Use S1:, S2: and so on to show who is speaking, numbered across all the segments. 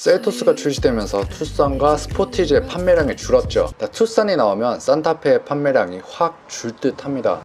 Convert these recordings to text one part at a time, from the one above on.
S1: 셀토스가 출시되면서 투싼과 스포티지의 판매량이 줄었죠. 투싼이 나오면 산타페의 판매량이 확 줄 듯 합니다.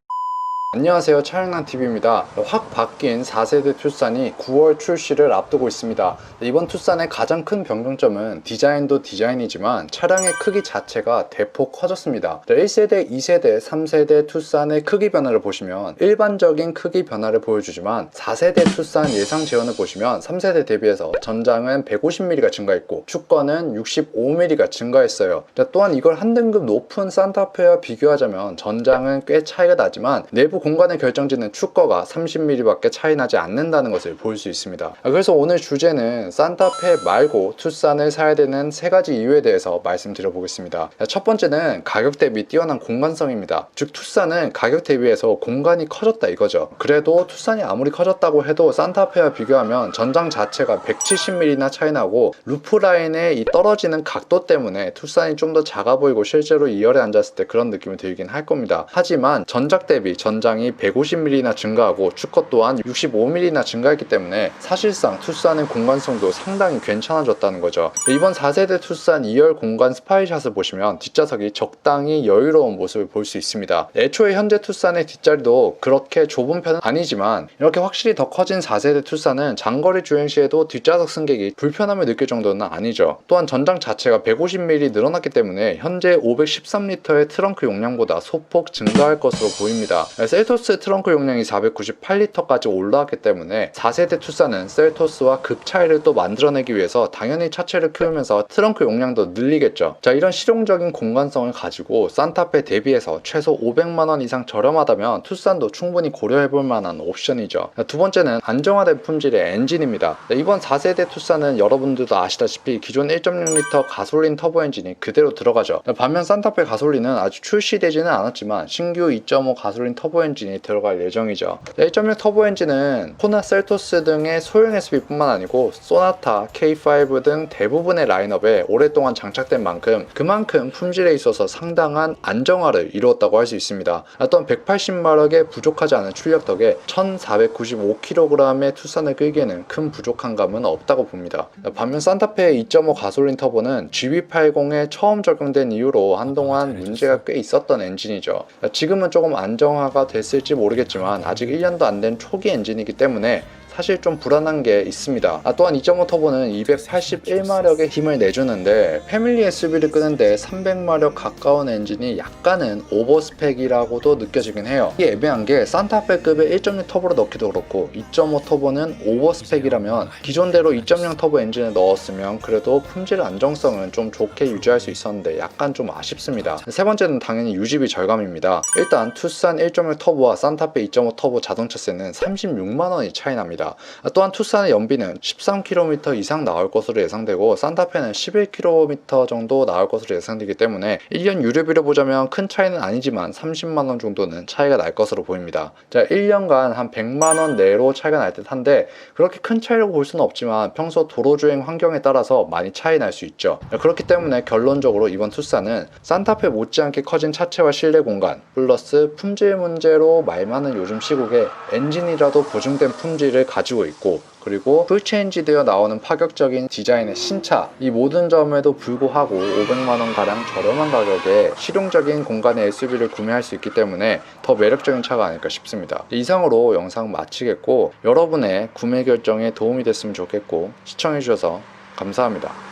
S1: 안녕하세요. 차영란TV입니다. 확 바뀐 4세대 투싼이 9월 출시를 앞두고 있습니다. 이번 투싼의 가장 큰 변경점은 디자인도 디자인이지만 차량의 크기 자체가 대폭 커졌습니다. 1세대, 2세대, 3세대 투싼의 크기 변화를 보시면 일반적인 크기 변화를 보여주지만 4세대 투싼 예상 재원을 보시면 3세대 대비해서 전장은 150mm가 증가했고 축권은 65mm가 증가했어요. 또한 이걸 한 등급 높은 산타페와 비교하자면 전장은 꽤 차이가 나지만 내부 공간의 결정지는 축거가 30mm밖에 차이 나지 않는다는 것을 볼 수 있습니다. 그래서 오늘 주제는 산타페 말고 투싼을 사야 되는 세 가지 이유에 대해서 말씀드려 보겠습니다. 첫 번째는 가격 대비 뛰어난 공간성입니다. 즉 투싼은 가격 대비해서 공간이 커졌다 이거죠. 그래도 투싼이 아무리 커졌다고 해도 산타페와 비교하면 전장 자체가 170mm나 차이 나고 루프 라인의 이 떨어지는 각도 때문에 투싼이 좀 더 작아 보이고 실제로 2열에 앉았을 때 그런 느낌이 들긴 할 겁니다. 하지만 전작 대비 전 장이 150mm나 증가하고 축컷 또한 65mm나 증가했기 때문에 사실상 투싼의 공간성도 상당히 괜찮아졌다는 거죠. 이번 4세대 투싼 2열 공간 스파이샷을 보시면 뒷좌석이 적당히 여유로운 모습을 볼 수 있습니다. 애초에 현재 투싼의 뒷자리도 그렇게 좁은 편은 아니지만 이렇게 확실히 더 커진 4세대 투싼은 장거리 주행 시에도 뒷좌석 승객이 불편함을 느낄 정도는 아니죠. 또한 전장 자체가 150mm 늘어났기 때문에 현재 513리터의 트렁크 용량보다 소폭 증가할 것으로 보입니다. 셀토스 트렁크 용량이 498리터까지 올라왔기 때문에 4세대 투싼은 셀토스와 급 차이를 또 만들어내기 위해서 당연히 차체를 키우면서 트렁크 용량도 늘리겠죠. 자 이런 실용적인 공간성을 가지고 산타페 대비해서 최소 500만원 이상 저렴하다면 투싼도 충분히 고려해볼 만한 옵션이죠. 두 번째는 안정화된 품질의 엔진입니다. 이번 4세대 투싼은 여러분들도 아시다시피 기존 1.6L 가솔린 터보 엔진이 그대로 들어가죠. 반면 산타페 가솔린은 아직 출시되지는 않았지만 신규 2.5 가솔린 터보 엔진이 들어갈 예정이죠. 1.6 터보 엔진은 호나 셀토스 등의 소형 SUV뿐만 아니고 소나타, K5 등 대부분의 라인업에 오랫동안 장착된 만큼 그만큼 품질에 있어서 상당한 안정화를 이루었다고 할 수 있습니다. 또한 180마력의 부족하지 않은 출력 덕에 1495kg의 투싼을 끌기에는 큰 부족한 감은 없다고 봅니다. 반면 산타페의 2.5 가솔린 터보는 GB80에 처음 적용된 이후로 한동안 문제가 꽤 있었던 엔진이죠. 지금은 조금 안정화가 됐을지 모르겠지만 아직 1년도 안 된 초기 엔진이기 때문에 사실 좀 불안한 게 있습니다. 아, 또한 2.5 터보는 281마력의 힘을 내주는데 패밀리 SUV를 끄는데 300마력 가까운 엔진이 약간은 오버스펙이라고도 느껴지긴 해요. 이게 애매한 게 산타페급의 1.6 터보로 넣기도 그렇고 2.5 터보는 오버스펙이라면 기존대로 2.0 터보 엔진을 넣었으면 그래도 품질 안정성은 좀 좋게 유지할 수 있었는데 약간 좀 아쉽습니다. 세 번째는 당연히 유지비 절감입니다. 일단 투싼 1.1 터보와 산타페 2.5 터보 자동차세는 36만 원이 차이 납니다. 또한 투싼의 연비는 13km 이상 나올 것으로 예상되고 산타페는 11km 정도 나올 것으로 예상되기 때문에 1년 유료비로 보자면 큰 차이는 아니지만 30만원 정도는 차이가 날 것으로 보입니다. 자, 1년간 한 100만원 내로 차이가 날 듯 한데 그렇게 큰 차이라고 볼 수는 없지만 평소 도로주행 환경에 따라서 많이 차이 날 수 있죠. 그렇기 때문에 결론적으로 이번 투싼은 산타페 못지않게 커진 차체와 실내 공간 플러스 품질 문제로 말 많은 요즘 시국에 엔진이라도 보증된 품질을 가지고 있고 그리고 풀체인지 되어 나오는 파격적인 디자인의 신차 이 모든 점에도 불구하고 500만원 가량 저렴한 가격에 실용적인 공간의 SUV를 구매할 수 있기 때문에 더 매력적인 차가 아닐까 싶습니다. 이상으로 영상 마치겠고 여러분의 구매 결정에 도움이 됐으면 좋겠고 시청해주셔서 감사합니다